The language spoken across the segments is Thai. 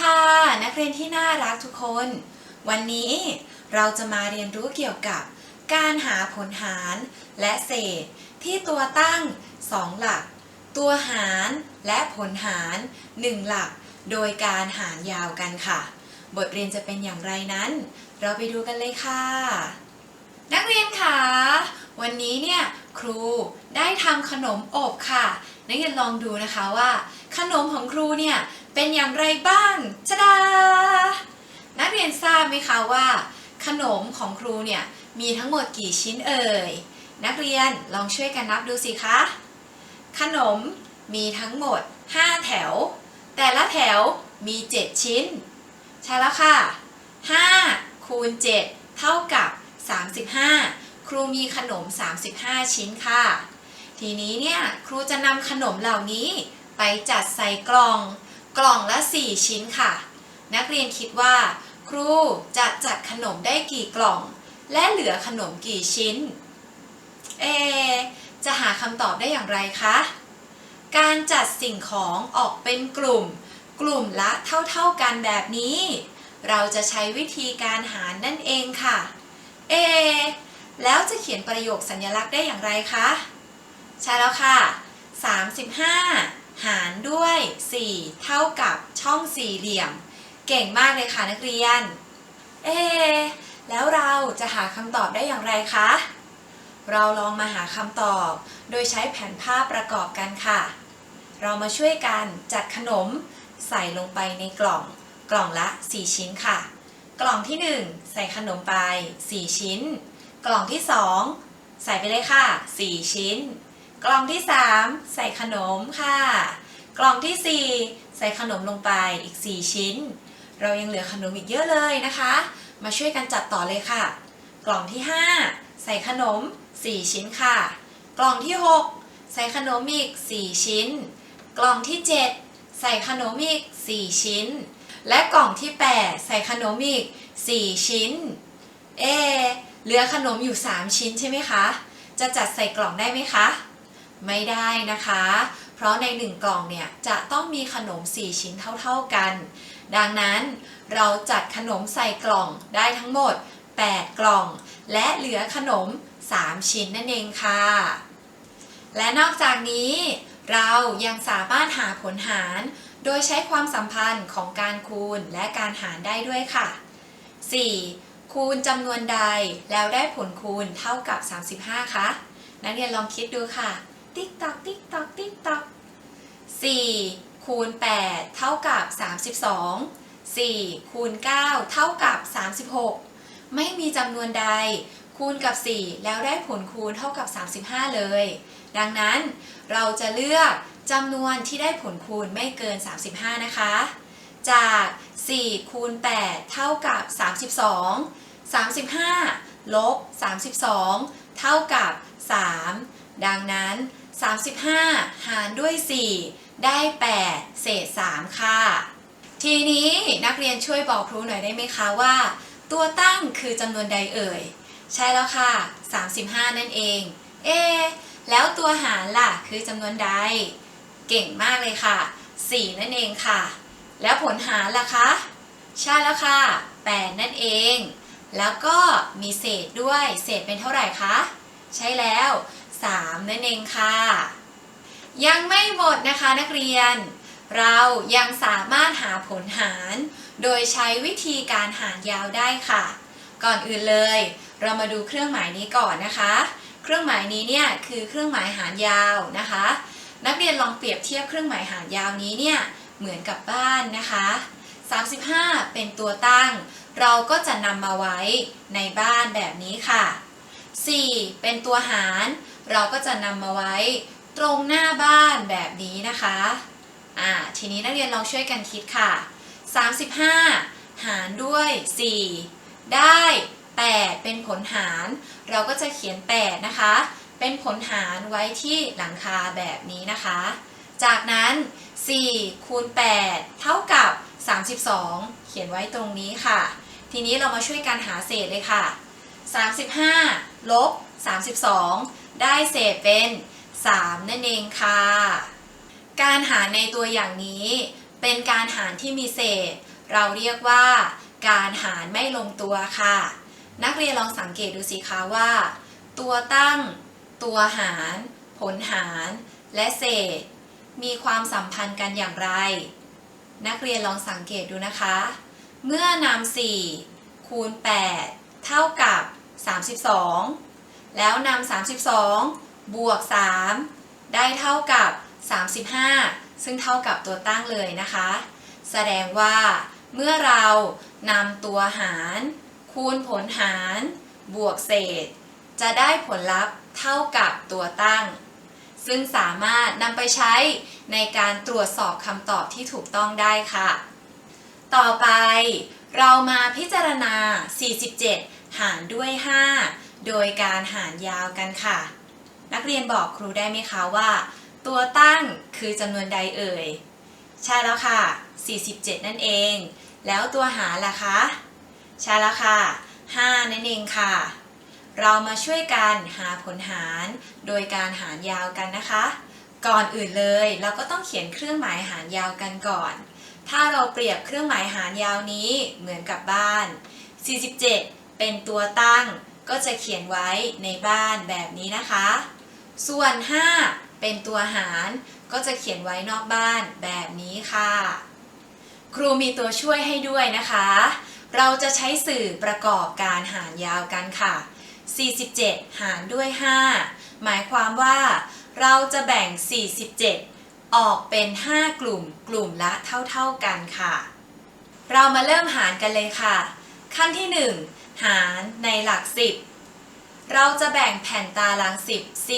ค่ะ นักเรียนที่น่ารักทุกคน วันนี้เราจะมาเรียนรู้เกี่ยวกับ การหาผลหารและเศษ ที่ตัวตั้ง 2 หลัก ตัวหารและผลหาร 1 หลัก โดยการหารยาวกันค่ะ บทเรียนจะเป็นอย่างไรนั้น เราไปดูกันเลยค่ะ นักเรียนคะวันนี้เนี่ยครูได้ทำขนมอบค่ะ นักเรียนลองดูนะคะว่า ขนมของครูเนี่ย เป็นอย่างไรบ้างชดา นักเรียนทราบไหมคะว่า ขนมของครูเนี่ยมีทั้งหมดกี่ชิ้นเอ่ย นักเรียนลองช่วยกันนับดูสิคะ ขนมมีทั้งหมด 5 แถว แต่ละแถวมี 7 ชิ้น ใช่แล้วค่ะ 5 คูณ 7 เท่ากับ 35 ครูมีขนม 35 ชิ้นค่ะ ทีนี้เนี่ยครูจะนำขนมเหล่านี้ไปจัดใส่กล่อง กล่องละ 4 ชิ้นค่ะ นักเรียนคิดว่า ครูจะจัดขนมได้กี่กล่อง และเหลือขนมกี่ชิ้น เอ จะหาคำตอบได้อย่างไรคะ การจัดสิ่งของออกเป็นกลุ่ม กลุ่มละเท่าๆกันแบบนี้ เราจะใช้วิธีการหารนั่นเองค่ะ เอ แล้วจะเขียนประโยคสัญลักษณ์ได้อย่างไรคะ ใช่แล้วค่ะ 35 หารด้วย 4 เท่ากับช่องสี่เหลี่ยม เก่งมากเลยค่ะนักเรียน เอะแล้วเราจะหาคำตอบได้อย่างไรคะ เราลองมาหาคำตอบ โดยใช้แผนภาพประกอบกันค่ะ เรามาช่วยกันจัดขนมใส่ลงไปในกล่อง กล่องละ 4 ชิ้นค่ะ กล่องที่ 1 ใส่ขนมไป 4 ชิ้น กล่องที่ 2 ใส่ไปเลยค่ะ 4 ชิ้น กล่องที่ 3 ใส่ขนมค่ะ กล่องที่ 4 ใส่ขนมลงไปอีก 4 ชิ้น เรายังเหลือขนมอีกเยอะเลยนะคะ มาช่วยกันจัดต่อเลยค่ะ กล่องที่ 5 ใส่ขนม 4 ชิ้นค่ะ กล่องที่ 6 ใส่ขนมอีก 4 ชิ้น กล่องที่ 7 ใส่ขนมอีก 4 ชิ้น และกล่องที่ 8 ใส่ขนมอีก 4 ชิ้น เอเหลือขนมอยู่ 3 ชิ้นใช่ไหมคะ จะจัดใส่กล่องได้ไหมคะ ไม่ได้นะคะ เพราะใน 1 กล่องเนี่ยจะต้องมีขนม 4 ชิ้นเท่าๆกัน ดังนั้นเราจัดขนมใส่กล่องได้ทั้งหมด 8 กล่อง และเหลือขนม 3 ชิ้นนั่นเองค่ะ และนอกจากนี้เรายังสามารถหาผลหาร โดยใช้ความสัมพันธ์ของการคูณและการหารได้ด้วยค่ะ 4. คูณจำนวนใดแล้วได้ผลคูณเท่ากับ 35 คะ นักเรียนลองคิดดูค่ะ ติ๊กตอกติ๊กตอกติ๊กตอก4คูณ8เท่ากับ 32 4คูณ9เท่ากับ 36 ไม่มีจำนวนใด คูณกับ 4 แล้วได้ผลคูณเท่ากับ 35 เลย ดังนั้นเราจะเลือกจำนวนที่ได้ผลคูณไม่เกิน 35 นะคะ จาก 4 คูณ 8 เท่ากับ 32 35 ลบ 32 เท่ากับ 3 ดังนั้น 35 หารด้วย 4 ได้ 8 เศษ 3 ค่ะ ทีนี้นักเรียนช่วยบอกครูหน่อยได้ไหมคะว่า ตัวตั้งคือจำนวนใดเอ่ย ใช่แล้วค่ะ 35 นั่นเอง เอะแล้วตัวหารล่ะคือจำนวนใด เก่งมากเลยค่ะ 4 นั่นเองค่ะ แล้วผลหารล่ะคะ ใช่แล้วค่ะ 8 นั่นเอง แล้วก็มีเศษด้วย เศษเป็นเท่าไหร่คะ ใช่แล้ว 3 นั่นเองค่ะ ยังไม่หมดนะคะนักเรียน เรายังสามารถหาผลหาร โดยใช้วิธีการหารยาวได้ค่ะ ก่อนอื่นเลย เรามาดูเครื่องหมายนี้ก่อนนะคะ เครื่องหมายนี้เนี่ยคือเครื่องหมายหารยาวนะคะ นักเรียนลองเปรียบเทียบเครื่องหมายหารยาวนี้เนี่ยเหมือนกับบ้านนะคะ 35 เป็นตัวตั้ง เราก็จะนำมาไว้ในบ้านแบบนี้ค่ะ 4 เป็นตัวหาร เราก็จะนำมาไว้ตรงหน้าบ้านแบบนี้นะคะอ่าทีนี้นักเรียนลองช่วยกันคิดค่ะ 35 หารด้วย 4 ได้ 8 เป็นผลหาร เราก็จะเขียน 8 นะคะ เป็นผลหารไว้ที่หลังคาแบบนี้นะคะ จากนั้น 4 คูณ 8 เท่ากับ 32 เขียนไว้ตรงนี้ค่ะ ทีนี้เรามาช่วยกันหาเศษเลยค่ะ 35 ลบ 32 ได้เศษเป็น 3 นั่นเองค่ะ การหารในตัวอย่างนี้ เป็นการหารที่มีเศษ เราเรียกว่า การหารไม่ลงตัวค่ะ นักเรียนลองสังเกตดูสิคะว่า ตัวตั้ง ตัวหาร ผลหาร และเศษ มีความสัมพันธ์กันอย่างไร นักเรียนลองสังเกตดูนะคะ เมื่อนำ4คูณ 8 เท่ากับ 32 แล้วนำ32 บวก 3 ได้เท่ากับ 35 ซึ่งเท่ากับตัวตั้งเลยนะคะ แสดงว่าเมื่อเรานำตัวหาร คูณผลหาร บวกเศษ จะได้ผลลัพธ์เท่ากับตัวตั้ง ซึ่งสามารถนำไปใช้ในการตรวจสอบคำตอบที่ถูกต้องได้ค่ะ ต่อไปเรามาพิจารณา 47 หารด้วย 5 โดยการหารยาวกันค่ะ นักเรียนบอกครูได้ไหมคะว่า ตัวตั้งคือจำนวนใดเอ่ย ใช่แล้วค่ะ 47 นั่นเอง แล้วตัวหารล่ะคะ ใช่แล้วค่ะ 5 นั่นเองค่ะ เรามาช่วยกันหาผลหาร โดยการหารยาวกันนะคะ ก่อนอื่นเลยเราก็ต้องเขียนเครื่องหมายหารยาวกันก่อน ถ้าเราเปรียบเครื่องหมายหารยาวนี้เหมือนกับบ้าน 47 เป็นตัวตั้ง ก็จะเขียนไว้ในบ้านแบบนี้นะคะ ส่วน 5 เป็นตัวหารก็จะเขียนไว้นอกบ้านแบบนี้ค่ะ ครูมีตัวช่วยให้ด้วยนะคะ เราจะใช้สื่อประกอบการหารยาวกันค่ะ 47 หารด้วย 5 หมายความว่า เราจะแบ่ง 47 ออกเป็น 5 กลุ่ม กลุ่มละเท่าๆกันค่ะ เรามาเริ่มหารกันเลยค่ะ ขั้นที่ 1 หารในหลัก10เราจะแบ่งแผ่นตาราง10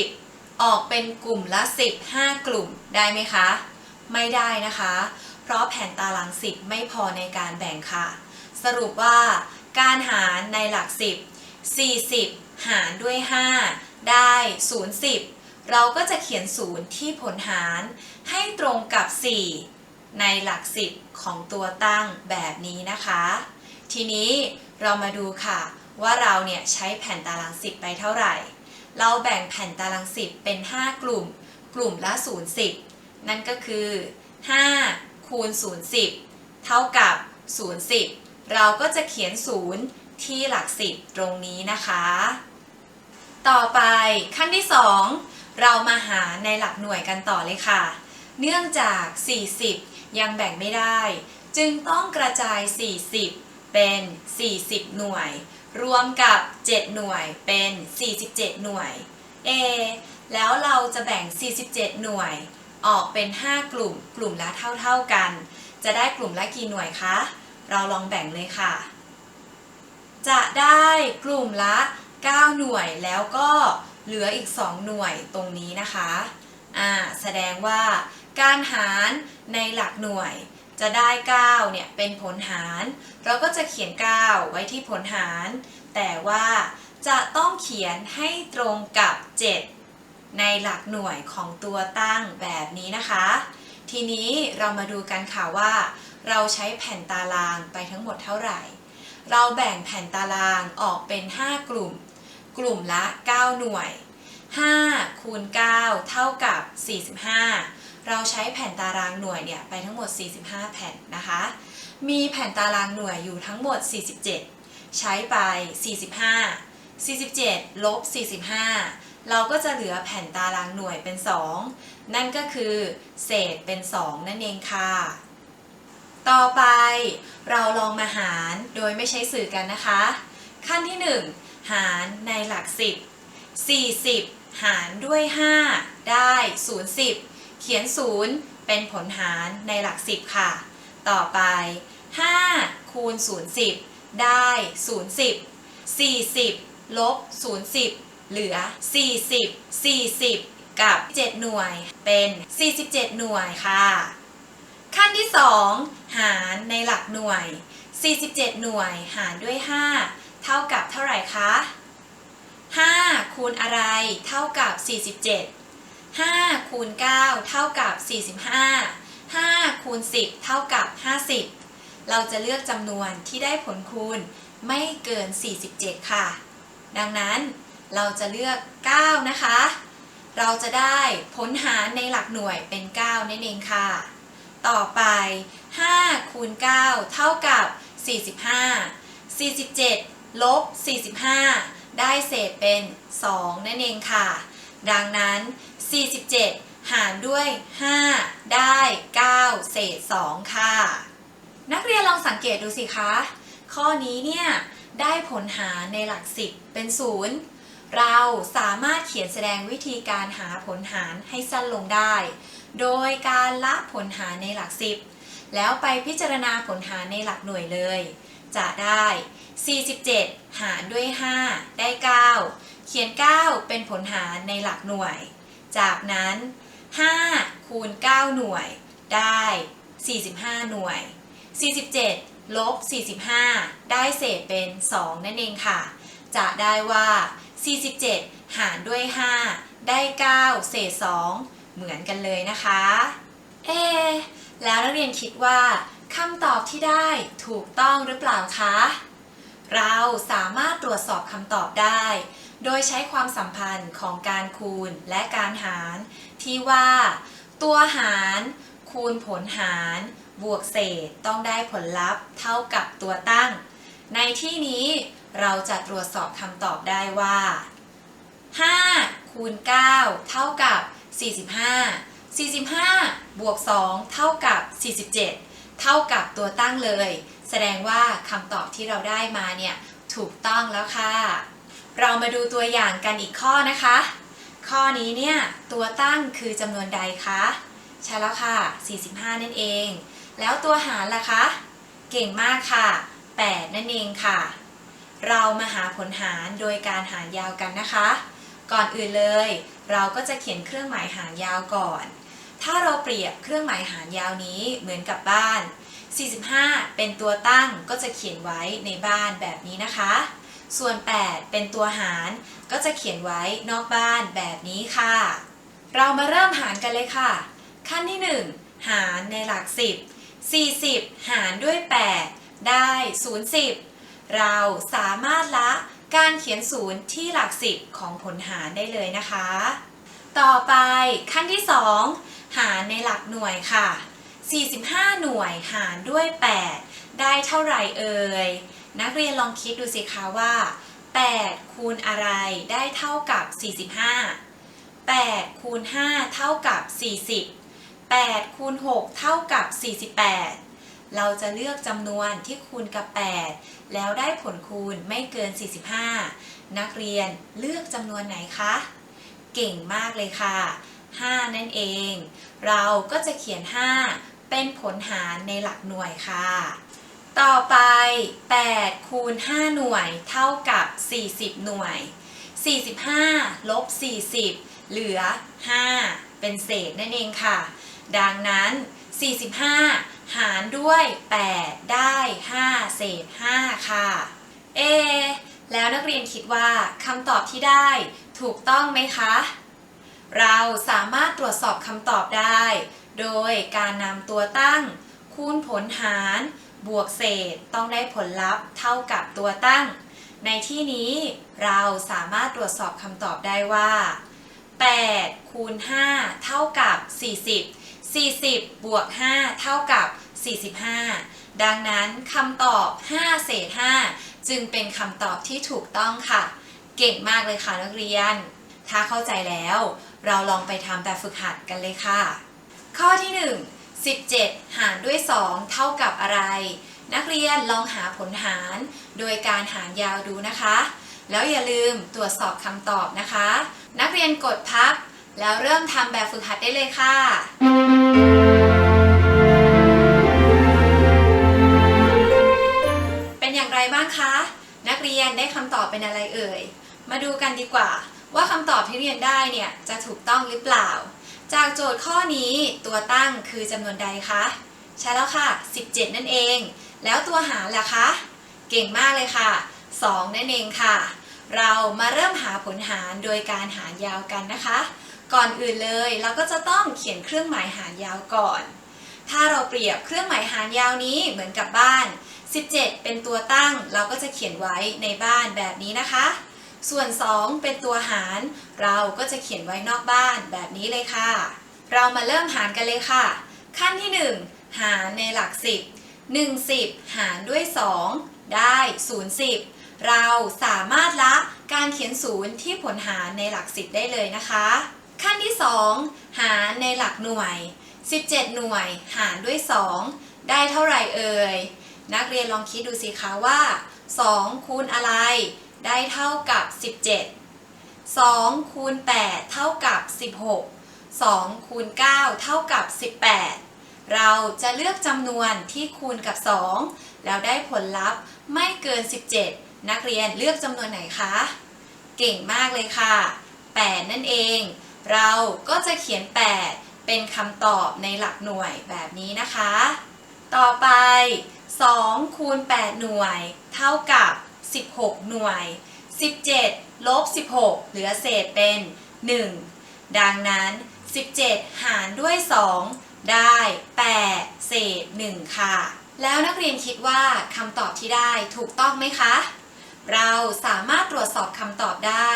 40 ออกเป็นกลุ่มละ 10 5 กลุ่มได้ไหมคะ ไม่ได้นะคะ เพราะแผ่นตาราง10ไม่พอในการแบ่งค่ะ สรุปว่า การหารในหลัก10 40 หารด้วย 5 ได้0 10 เราก็จะเขียน0ที่ผลหารให้ตรงกับ 4 ในหลัก10ของตัวตั้งแบบนี้นะคะ ทีนี้ เรามาดูค่ะ ว่าเราเนี่ยใช้แผ่นตาราง10ไปเท่าไหร่ เราแบ่งแผ่นตาราง10เป็น 5 กลุ่ม กลุ่มละ0 10นั่นก็คือ5คูณ0 10เท่ากับ0 10เราก็จะเขียน0ที่หลัก10ตรงนี้นะคะ ต่อไปขั้นที่ 2 เรามาหาในหลักหน่วยกันต่อเลยค่ะ เนื่องจาก 40 ยังแบ่งไม่ได้ จึงต้องกระจาย 40 เป็น 40 หน่วย รวมกับ 7 หน่วยเป็น 47 หน่วย A แล้วเราจะแบ่ง 47 หน่วย ออกเป็น 5 กลุ่ม กลุ่มละเท่าๆกัน จะได้กลุ่มละกี่หน่วยคะ เราลองแบ่งเลยค่ะ จะได้กลุ่มละ 9 หน่วยแล้วก็เหลืออีก 2 หน่วยตรงนี้นะคะ อ่า แสดงว่าการหารในหลักหน่วย จะได้9เนี่ยเป็นผลหาร เราก็จะเขียน 9 ไว้ที่ผลหาร แต่ว่าจะต้องเขียนให้ตรงกับ 7 ในหลักหน่วยของตัวตั้งแบบนี้นะคะ ทีนี้เรามาดูกันค่ะว่า เราใช้แผ่นตารางไปทั้งหมดเท่าไหร่ เราแบ่งแผ่นตารางออกเป็น 5 กลุ่ม กลุ่มละ 9 หน่วย5คูณ9เท่ากับ 45 เราใช้แผ่นตารางหน่วยเนี่ยไปทั้งหมด 45 แผ่นนะคะ มีแผ่นตารางหน่วยอยู่ทั้งหมด 47 ใช้ไป 45 47ลบ45 เราก็จะเหลือแผ่นตารางหน่วยเป็น 2 นั่นก็คือ เศษเป็น 2 นั่นเองค่ะ ต่อไปเราลองมาหารโดยไม่ใช้สื่อกันนะคะ ขั้นที่ 1 หารในหลัก 10 40 หารด้วย 5 ได้ 0 10 เขียน0เป็นผลหารในหลัก10ค่ะ ต่อไป 5 คูณ0 10ได้0 10 40ลบ0 10เหลือ 40 40 กับ 7 หน่วยเป็น 47 หน่วยค่ะ ขั้นที่ 2 หารในหลักหน่วย 47 หน่วยหารด้วย 5 เท่ากับเท่าไหร่คะ 5 คูณอะไรเท่ากับ 47 5คูณ9เท่ากับ 45 5คูณ10 เท่ากับ 50 เราจะเลือกจำนวนที่ได้ผลคูณไม่เกิน 47 ค่ะ ดังนั้นเราจะเลือก 9 นะคะ เราจะได้ผลหารในหลักหน่วยเป็น 9 นั่นเองค่ะ ต่อไป 5 คูณ 9 เท่ากับ 45 47 ลบ 45 ได้เศษเป็น 2 นั่นเองค่ะ ดังนั้น 47 หารด้วย 5 ได้ 9 เศษ 2 ค่ะ นักเรียนลองสังเกตดูสิคะ ข้อนี้เนี่ย ได้ผลหารในหลัก 10 เป็น 0 เราสามารถเขียนแสดงวิธีการหาผลหารให้สั้นลงได้ โดยการละผลหารในหลัก 10 แล้วไปพิจารณาผลหารในหลักหน่วยเลย จะได้ 47 หารด้วย 5 ได้ 9 เขียน 9 เป็นผลหารในหลักหน่วย จากนั้น 5 คูณ 9 หน่วย ได้ 45 หน่วย 47 ลบ 45 ได้เศษเป็น 2 นั่นเองค่ะ จะได้ว่า 47 หารด้วย 5 ได้ 9 เศษ 2 เหมือนกันเลยนะคะ เอ แล้วนักเรียนคิดว่าคำตอบที่ได้ถูกต้องหรือเปล่าคะ เราสามารถตรวจสอบคำตอบได้ โดยใช้ความสัมพันธ์ของการคูณและการหาร ที่ว่า ตัวหาร คูณผลหาร บวกเศษต้องได้ผลลัพธ์เท่ากับตัวตั้ง ในที่นี้เราจะตรวจสอบคำตอบได้ว่า 5 คูณ 9 เท่ากับ 45 45 บวก 2 เท่ากับ 47 เท่ากับตัวตั้งเลย แสดงว่าคำตอบที่เราได้มาเนี่ย ถูกต้องแล้วค่ะ เรามาดูตัวอย่างกันอีกข้อนะคะ ข้อนี้เนี่ยตัวตั้งคือจำนวนใดคะใช่แล้วค่ะ 45 นั่นเอง แล้วตัวหารล่ะคะ เก่งมากค่ะ 8 นั่นเองค่ะ เรามาหาผลหารโดยการหารยาวกันนะคะ ก่อนอื่นเลย เราก็จะเขียนเครื่องหมายหารยาวก่อน ถ้าเราเปรียบเครื่องหมายหารยาวนี้เหมือนกับบ้าน 45 เป็นตัวตั้งก็จะเขียนไว้ในบ้านแบบนี้นะคะ ส่วน 8 เป็นตัวหาร ก็จะเขียนไว้นอกบ้านแบบนี้ค่ะ เรามาเริ่มหารกันเลยค่ะ ขั้นที่ 1 หารในหลัก 10 40 หารด้วย 8 ได้00เราสามารถละการเขียนศูนย์ที่หลัก 10 ของผลหารได้เลยนะคะ ต่อไปขั้นที่ 2 หารในหลักหน่วยค่ะ 45 หน่วยหารด้วย 8 ได้เท่าไหร่เอ่ย นักเรียนลองคิดดูสิคะว่า8คูณอะไรได้เท่ากับ 45 8คูณ5เท่ากับ 40 8คูณ6เท่ากับ 48 เราจะเลือกจำนวนที่คูณกับ 8 แล้วได้ผลคูณไม่เกิน 45 นักเรียนเลือกจำนวนไหนคะ เก่งมากเลยค่ะ 5 นั่นเอง เราก็จะเขียน 5 เป็นผลหารในหลักหน่วยค่ะ ต่อไป 8 คูณ 5 หน่วยเท่ากับ 40 หน่วย 45 ลบ 40 เหลือ 5 เป็นเศษนั่นเองค่ะ ดังนั้น 45 หารด้วย 8 ได้ 5 เศษ 5 ค่ะ เอ แล้วนักเรียนคิดว่าคำตอบที่ได้ถูกต้องไหมคะ เราสามารถตรวจสอบคำตอบได้ โดยการนำตัวตั้ง คูณผลหาร บวกเศษต้องได้ผลลัพธ์เท่ากับตัวตั้ง ในที่นี้เราสามารถตรวจสอบคำตอบได้ว่า 8 คูณ 5 เท่ากับ 40 40 บวก 5 เท่ากับ 45 ดังนั้นคำตอบ 5 เศษ 5 จึงเป็นคำตอบที่ถูกต้องค่ะ เก่งมากเลยค่ะนักเรียน ถ้าเข้าใจแล้ว เราลองไปทำแบบฝึกหัดกันเลยค่ะ ข้อที่ 1 17 หารด้วย 2 เท่ากับอะไร นักเรียนลองหาผลหาร โดยการหารยาวดูนะคะ แล้วอย่าลืมตรวจสอบคำตอบนะคะ นักเรียนกดพัก แล้วเริ่มทำแบบฝึกหัดได้เลยค่ะเป็นอย่างไรบ้างคะ นักเรียนได้คำตอบเป็นอะไรเอ่ย มาดูกันดีกว่า ว่าคำตอบที่เรียนได้เนี่ยจะถูกต้องหรือเปล่า จากโจทย์ข้อนี้ตัวตั้งคือจำนวนใดคะ ใช่แล้วค่ะ 17 นั่นเอง แล้วตัวหารล่ะคะ เก่งมากเลยค่ะ 2 นั่นเองค่ะ เรามาเริ่มหาผลหารโดยการหารยาวกันนะคะ ก่อนอื่นเลยเราก็จะต้องเขียนเครื่องหมายหารยาวก่อน ถ้าเราเปรียบเครื่องหมายหารยาวนี้เหมือนกับบ้าน 17 เป็นตัวตั้งเราก็จะเขียนไว้ในบ้านแบบนี้นะคะ ส่วน 2 เป็นตัวหาร เราก็จะเขียนไว้นอกบ้านแบบนี้เลยค่ะ เรามาเริ่มหารกันเลยค่ะ ขั้นที่ 1 หารในหลัก 10 1 10 หารด้วย 2 ได้0 10 เราสามารถละการเขียนศูนย์ที่ผลหารในหลัก 10 ได้เลยนะคะ ขั้นที่ 2 หารในหลักหน่วย 17 หน่วยหารด้วย 2 ได้เท่าไหร่เอ่ยนักเรียนลองคิดดูสิคะว่า 2 คูณอะไร ได้เท่ากับ 17 2คูณ8เท่ากับ 16 2คูณ9เท่ากับ 18 เราจะเลือกจำนวนที่คูณกับ 2 แล้วได้ผลลัพธ์ไม่เกิน 17 นักเรียนเลือกจำนวนไหนคะ เก่งมากเลยค่ะ 8 นั่นเอง เราก็จะเขียน 8 เป็นคำตอบในหลักหน่วยแบบนี้นะคะ ต่อไป2คูณ8หน่วย เท่ากับ 16 หน่วย 17 ลบ 16 เหลือเศษเป็น 1 ดังนั้น 17 หารด้วย 2 ได้ 8 เศษ 1 ค่ะ แล้วนักเรียนคิดว่าคำตอบที่ได้ถูกต้องไหมคะ เราสามารถตรวจสอบคำตอบได้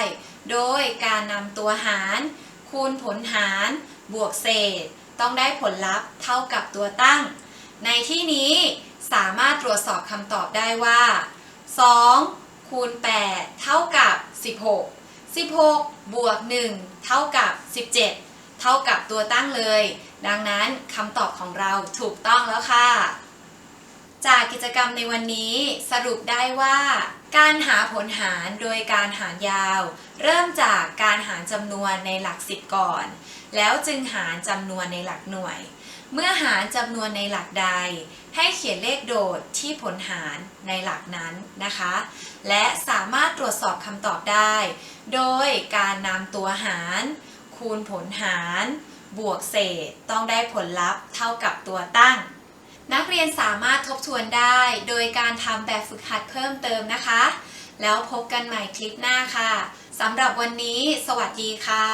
โดยการนำตัวหาร คูณผลหาร บวกเศษ ต้องได้ผลลัพธ์เท่ากับตัวตั้ง ในที่นี้สามารถตรวจสอบคำตอบได้ว่า 2คูณ8เท่ากับ 16 16 บวก 1 เท่ากับ 17 เท่ากับตัวตั้งเลย ดังนั้นคำตอบของเราถูกต้องแล้วค่ะ จากกิจกรรมในวันนี้สรุปได้ว่า การหาผลหารโดยการหารยาว เริ่มจากการหารจำนวนในหลักสิบก่อน แล้วจึงหารจำนวนในหลักหน่วย เมื่อหารจำนวนในหลักใด ให้เขียนเลขโดดที่ผลหารในหลักนั้นนะคะ และสามารถตรวจสอบคำตอบได้ โดยการนำตัวหาร คูณผลหาร บวกเศษต้องได้ผลลัพธ์เท่ากับตัวตั้ง นักเรียนสามารถทบทวนได้โดยการทำแบบฝึกหัดเพิ่มเติมนะคะ แล้วพบกันใหม่คลิปหน้าค่ะสำหรับวันนี้ สวัสดีค่ะ